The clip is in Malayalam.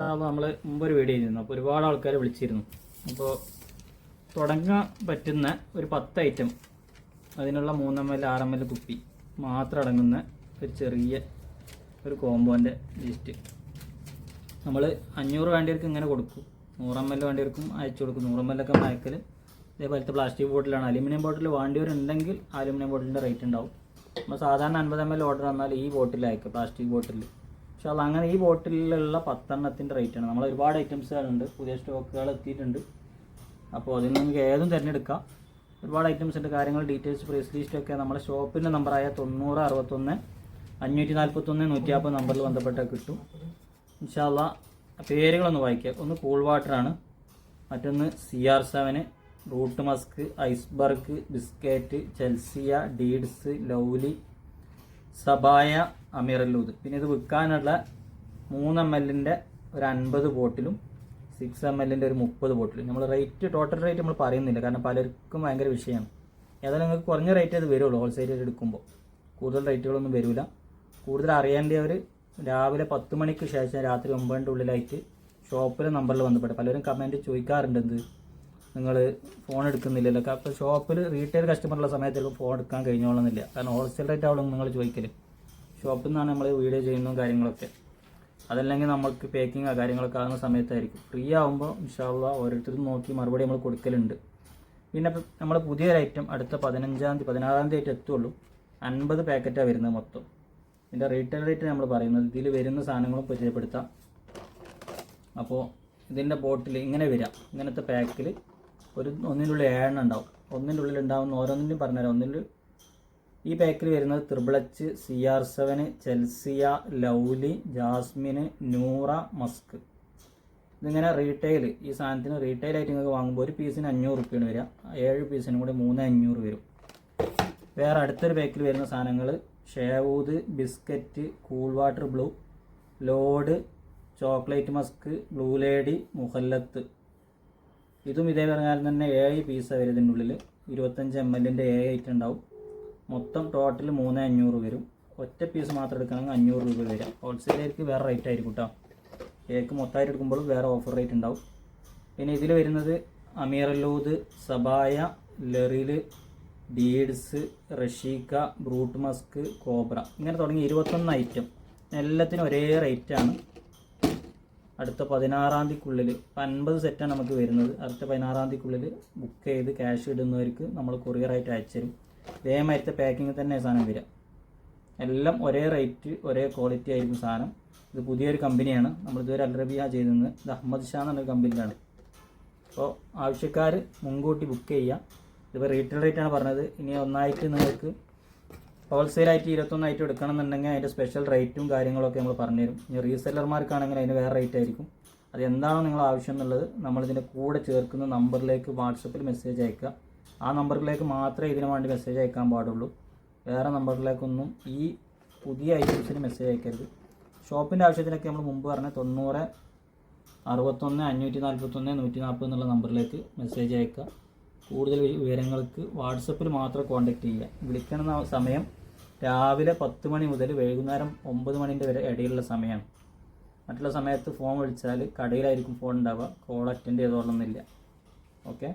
നമ്മൾ മുമ്പൊരു വീഡിയോ ചെയ്തിരുന്നു. അപ്പോൾ ഒരുപാട് ആൾക്കാർ വിളിച്ചിരുന്നു. അപ്പോൾ തുടങ്ങാൻ പറ്റുന്ന ഒരു പത്ത് ഐറ്റം അതിനുള്ള മൂന്ന് എം എൽ ആറ് എം എൽ കുപ്പി മാത്രം അടങ്ങുന്ന ഒരു ചെറിയ ഒരു കോമ്പോന്റെ ലിസ്റ്റ് നമ്മൾ അഞ്ഞൂറ് വേണ്ടിയവർക്ക് ഇങ്ങനെ കൊടുക്കും. നൂറ് എം എൽ വേണ്ടിയവർക്കും അയച്ചു കൊടുക്കും. നൂറ് എം എൽ ഒക്കെ മയക്കൽ ഇതേപോലത്തെ പ്ലാസ്റ്റിക് ബോട്ടിലാണ് അലുമിനിയം ബോട്ടിൽ വേണ്ടിയവരുണ്ടെങ്കിൽ അലുമിനിയം ബോട്ടിലിന്റെ റേറ്റ് ഉണ്ടാവും. നമ്മൾ സാധാരണ അൻപത് എം എൽ ഓർഡർ വന്നാൽ ഈ ബോട്ടിൽ പ്ലാസ്റ്റിക് ബോട്ടിൽ പക്ഷെ അത് അങ്ങനെ ഈ ബോട്ടിലുള്ള പത്തെണ്ണത്തിന്റെ റേറ്റാണ്. നമ്മൾ ഒരുപാട് ഐറ്റംസുകളുണ്ട് പുതിയ സ്റ്റോക്കുകൾ എത്തിയിട്ടുണ്ട്. അപ്പോൾ അതിൽ നിങ്ങൾക്ക് ഏതും തിരഞ്ഞെടുക്കാം. ഒരുപാട് ഐറ്റംസ് ഉണ്ട്. കാര്യങ്ങൾ ഡീറ്റെയിൽസ് പ്രൈസ് ലിസ്റ്റ് ഒക്കെ നമ്മുടെ ഷോപ്പിന്റെ നമ്പറായ തൊണ്ണൂറ് അറുപത്തൊന്ന് അഞ്ഞൂറ്റി നാൽപ്പത്തൊന്ന് നൂറ്റി നമ്പറിൽ ബന്ധപ്പെട്ടാൽ കിട്ടും. ഇൻഷാല്ല പേരുകളൊന്ന് വായിക്കാം. ഒന്ന് കൂൾ വാട്ടറാണ് മറ്റൊന്ന് C R seven root musk iceberg biscuit Chelsea deeds lovely സബായ അമീറല്ലൂത് പിന്നെ ഇത് വിൽക്കാനുള്ള മൂന്ന് എം എല്ലിന്റെ ഒരു അൻപത് ബോട്ടിലും സിക്സ് എം എല്ലിന്റെ ഒരു മുപ്പത് ബോട്ടിലും. നമ്മൾ റേറ്റ് ടോട്ടൽ റേറ്റ് നമ്മൾ പറയുന്നില്ല. കാരണം പലർക്കും ഭയങ്കര വിഷയമാണ് ഏതായാലും നിങ്ങൾക്ക് കുറഞ്ഞ റേറ്റ് അത് വരുള്ളൂ ഹോൾസെയിൽ എടുക്കുമ്പോൾ കൂടുതൽ റേറ്റുകളൊന്നും വരില്ല കൂടുതൽ അറിയേണ്ടവർ രാവിലെ പത്ത് മണിക്ക് ശേഷം രാത്രി ഒമ്പതിന്റെ ഉള്ളിലായിട്ട് ഷോപ്പിലെ നമ്പറിൽ ബന്ധപ്പെട്ട് പലരും കമന്റ് ചോദിക്കാറുണ്ട് എന്ത്? നിങ്ങൾ ഫോൺ എടുക്കുന്നില്ലല്ലോ. അപ്പോൾ ഷോപ്പിൽ റീറ്റെയിൽ കസ്റ്റമറുള്ള സമയത്ത് ഫോൺ എടുക്കാൻ കഴിഞ്ഞോളന്നില്ല. കാരണം ഹോൾസെയിൽ റേറ്റ് ആവുള്ളൂ നിങ്ങൾ ചോദിക്കൽ ഷോപ്പിൽ നിന്നാണ് നമ്മൾ വീഡിയോ ചെയ്യുന്നതും കാര്യങ്ങളൊക്കെ. അതല്ലെങ്കിൽ നമ്മൾക്ക് പാക്കിങ് കാര്യങ്ങളൊക്കെ ആകുന്ന സമയത്തായിരിക്കും. ഫ്രീ ആകുമ്പോൾ ഇൻഷാള്ള ഓരോരുത്തരും നോക്കി മറുപടി നമ്മൾ കൊടുക്കലുണ്ട്. പിന്നെ നമ്മൾ പുതിയൊരു ഐറ്റം അടുത്ത പതിനഞ്ചാം തീയതി പതിനാറാം തീയതി എത്തുള്ളൂ. അൻപത് പാക്കറ്റാണ് വരുന്നത് മൊത്തം. ഇതിന്റെ റീറ്റെയിൽ റേറ്റ് നമ്മൾ പറയുന്നത് ഇതിൽ വരുന്ന സാധനങ്ങളും പരിചയപ്പെടുത്താം. അപ്പോൾ ഇതിന്റെ ബോട്ടിൽ ഇങ്ങനെ വരാം. ഇങ്ങനത്തെ പാക്കിൽ ഒരു ഒന്നിനുള്ളിൽ ഏഴെണ്ണം ഉണ്ടാവും. ഒന്നിന്റെ ഉള്ളിൽ ഉണ്ടാവുന്ന ഓരോന്നിനും പറഞ്ഞുതരാം. ഒന്നിൽ ഈ പാക്കിൽ വരുന്നത് ത്രിബിളച്ച് C R seven Chelsea lovely jasmine Noora musk ഇതിങ്ങനെ റീറ്റെയിൽ ഈ സാധനത്തിന് റീറ്റെയിൽ ആയിട്ട് നിങ്ങൾക്ക് വാങ്ങുമ്പോൾ ഒരു പീസിന് അഞ്ഞൂറ് റുപ്യാണ് വരിക. ഏഴ് പീസിനും കൂടി മൂന്ന് അഞ്ഞൂറ് വരും. വേറെ അടുത്തൊരു പാക്കിൽ വരുന്ന സാധനങ്ങൾ ഷേവൂത് biscuit cool water blue lord chocolate musk blue lady മുഹല്ലത്ത് ഇതും ഇതേ പറഞ്ഞാൽ തന്നെ ഏഴ് പീസ് വരും ഇതിന്റെ ഉള്ളിൽ ഇരുപത്തഞ്ച് എം എല്ലിന്റെ ഏഴ് ഐറ്റം ഉണ്ടാവും മൊത്തം ടോട്ടൽ മൂന്ന് അഞ്ഞൂറ് വരും. ഒറ്റ പീസ് മാത്രം എടുക്കണമെങ്കിൽ അഞ്ഞൂറ് രൂപ വരാം. ഹോൾസെയിലേക്ക് വേറെ റേറ്റ് ആയിരിക്കും കേട്ടോ കേക്ക് മൊത്തമായിട്ട് എടുക്കുമ്പോൾ വേറെ ഓഫർ റേറ്റ് ഉണ്ടാവും. പിന്നെ ഇതിൽ വരുന്നത് അമീറല്ലൂത് സബായ ലെറിൽ ബീഡ്സ് റഷീക്ക ബ്രൂട്ട് മസ്ക് കോബ്ര ഇങ്ങനെ തുടങ്ങി ഇരുപത്തൊന്ന് ഐറ്റം എല്ലാത്തിനും ഒരേ റേറ്റാണ് അടുത്ത പതിനാറാം തീയതിക്കുള്ളിൽ അൻപത് സെറ്റാണ് നമുക്ക് വരുന്നത്. അടുത്ത പതിനാറാം തീയതിക്കുള്ളിൽ ബുക്ക് ചെയ്ത് ക്യാഷ് ഇടുന്നവർക്ക് നമ്മൾ കൊറിയറായിട്ട് അയച്ചു തരും ഇതേമാതിരത്തെ പാക്കിങ് തന്നെ സാധനം വരിക. എല്ലാം ഒരേ റേറ്റ് ഒരേ ക്വാളിറ്റി ആയിരിക്കും സാധനം. ഇത് പുതിയൊരു കമ്പനിയാണ് നമ്മൾ ഇതുവരെ അൽറബിയ ചെയ്തിരുന്നത്. ഇത് അഹമ്മദ് ഷാ എന്നൊരു കമ്പനിയിലാണ് അപ്പോൾ ആവശ്യക്കാർ മുൻകൂട്ടി ബുക്ക് ചെയ്യുക. ഇതിപ്പോൾ റീറ്റെയിൽ റേറ്റാണ് പറഞ്ഞത്. ഇനി ഒന്നായിട്ട് നിങ്ങൾക്ക് ഹോൾസെയിലായിട്ട് ഇരുപത്തൊന്നായിട്ട് എടുക്കണം എന്നുണ്ടെങ്കിൽ അതിന്റെ സ്പെഷ്യൽ റേറ്റും കാര്യങ്ങളൊക്കെ നമ്മൾ പറഞ്ഞുതരും. ഇനി റീസെല്ലർമാർക്കാണെങ്കിൽ അതിന് വേറെ റേറ്റ് ആയിരിക്കും. അത് എന്താണോ നിങ്ങൾ ആവശ്യം എന്നുള്ളത് നമ്മളിതിന്റെ കൂടെ ചേർക്കുന്ന നമ്പറിലേക്ക് വാട്സപ്പിൽ മെസ്സേജ് അയക്കുക. ആ നമ്പറിലേക്ക് മാത്രമേ ഇതിനു വേണ്ടി മെസ്സേജ് അയക്കാൻ പാടുള്ളൂ. വേറെ നമ്പറിലേക്കൊന്നും ഈ പുതിയ ഐറ്റംസിന് മെസ്സേജ് അയക്കരുത്. ഷോപ്പിന്റെ ആവശ്യത്തിനൊക്കെ നമ്മൾ മുമ്പ് പറഞ്ഞ തൊണ്ണൂറ് അറുപത്തൊന്ന് അഞ്ഞൂറ്റി നാൽപ്പത്തൊന്ന് നൂറ്റി നാൽപ്പത് എന്നുള്ള നമ്പറിലേക്ക് മെസ്സേജ് അയക്കുക. കൂടുതൽ വിവരങ്ങൾക്ക് വാട്സപ്പിൽ മാത്രം കോൺടാക്റ്റ് ചെയ്യുക. വിളിക്കുന്ന സമയം രാവിലെ പത്ത് മണി മുതൽ വൈകുന്നേരം ഒമ്പത് മണിന്റെ വരെ ഇടയിലുള്ള സമയമാണ്. മറ്റുള്ള സമയത്ത് ഫോൺ വിളിച്ചാൽ കടയിലായിരിക്കും ഫോൺ ഉണ്ടാവുക. കോൾ അറ്റൻഡ് ചെയ്തോളണമെന്നില്ല ഓക്കെ